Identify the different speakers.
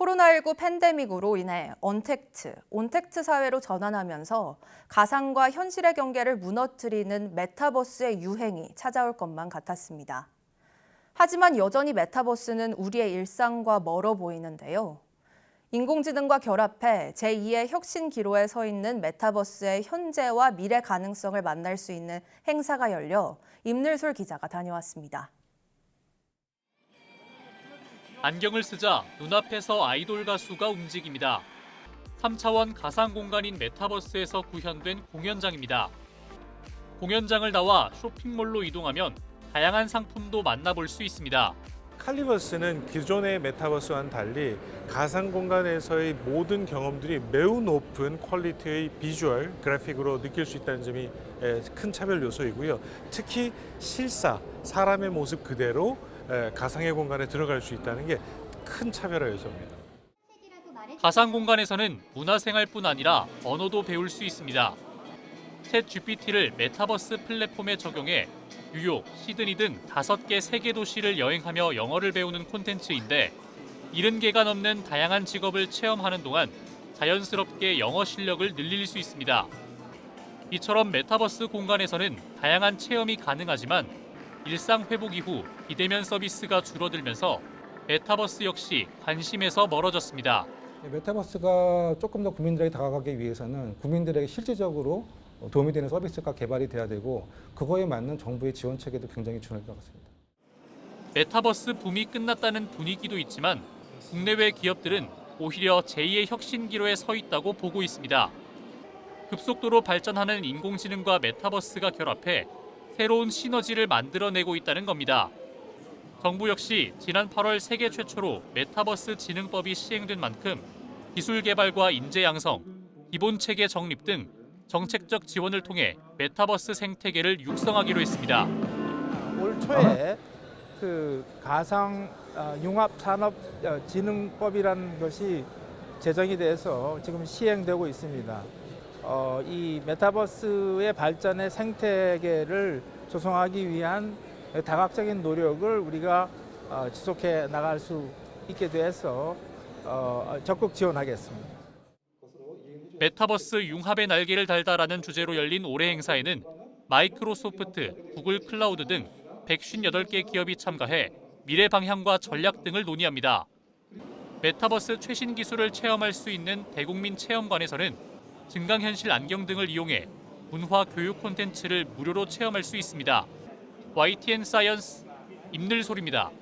Speaker 1: 코로나19 팬데믹으로 인해 언택트, 온택트 사회로 전환하면서 가상과 현실의 경계를 무너뜨리는 메타버스의 유행이 찾아올 것만 같았습니다. 하지만 여전히 메타버스는 우리의 일상과 멀어 보이는데요. 인공지능과 결합해 제2의 혁신 기로에 서 있는 메타버스의 현재와 미래 가능성을 만날 수 있는 행사가 열려 임늘솔 기자가 다녀왔습니다.
Speaker 2: 안경을 쓰자 눈앞에서 아이돌 가수가 움직입니다. 3차원 가상 공간인 메타버스에서 구현된 공연장입니다. 공연장을 나와 쇼핑몰로 이동하면 다양한 상품도 만나볼 수 있습니다.
Speaker 3: 칼리버스는 기존의 메타버스와는 달리 가상 공간에서의 모든 경험들이 매우 높은 퀄리티의 비주얼, 그래픽으로 느낄 수 있다는 점이 에, 큰 차별 요소이고요. 특히 실사, 사람의 모습 그대로 에, 가상의 공간에 들어갈 수 있다는 게 큰 차별화 요소입니다.
Speaker 2: 가상 공간에서는 문화생활뿐 아니라 언어도 배울 수 있습니다. 챗 GPT를 메타버스 플랫폼에 적용해 뉴욕, 시드니 등 다섯 개 세계 도시를 여행하며 영어를 배우는 콘텐츠인데 70개가 넘는 다양한 직업을 체험하는 동안 자연스럽게 영어 실력을 늘릴 수 있습니다. 이처럼 메타버스 공간에서는 다양한 체험이 가능하지만 일상 회복 이후 비대면 서비스가 줄어들면서 메타버스 역시 관심에서 멀어졌습니다.
Speaker 4: 메타버스가 조금 더 국민들에게 다가가기 위해서는 국민들에게 실질적으로 도움이 되는 서비스가 개발이 돼야 되고 그거에 맞는 정부의 지원 체계도 굉장히 중요할 것 같습니다.
Speaker 2: 메타버스 붐이 끝났다는 분위기도 있지만 국내외 기업들은 오히려 제2의 혁신 기로에 서 있다고 보고 있습니다. 급속도로 발전하는 인공지능과 메타버스가 결합해 새로운 시너지를 만들어내고 있다는 겁니다. 정부 역시 지난 8월 세계 최초로 메타버스 진흥법이 시행된 만큼 기술 개발과 인재 양성, 기본 체계 정립 등 정책적 지원을 통해 메타버스 생태계를 육성하기로 했습니다.
Speaker 5: 올 초에 그 가상 어, 융합 산업 어, 진흥법이라는 것이 제정이 돼서 지금 시행되고 있습니다. 어, 이 메타버스의 발전의 생태계를 조성하기 위한 다각적인 노력을 우리가 어, 지속해 나갈 수 있게 돼서 어, 적극 지원하겠습니다.
Speaker 2: 메타버스 융합의 날개를 달다라는 주제로 열린 올해 행사에는 마이크로소프트, 구글 클라우드 등 158개 기업이 참가해 미래 방향과 전략 등을 논의합니다. 메타버스 최신 기술을 체험할 수 있는 대국민 체험관에서는 증강현실 안경 등을 이용해 문화 교육 콘텐츠를 무료로 체험할 수 있습니다. YTN 사이언스 임늘솔입니다.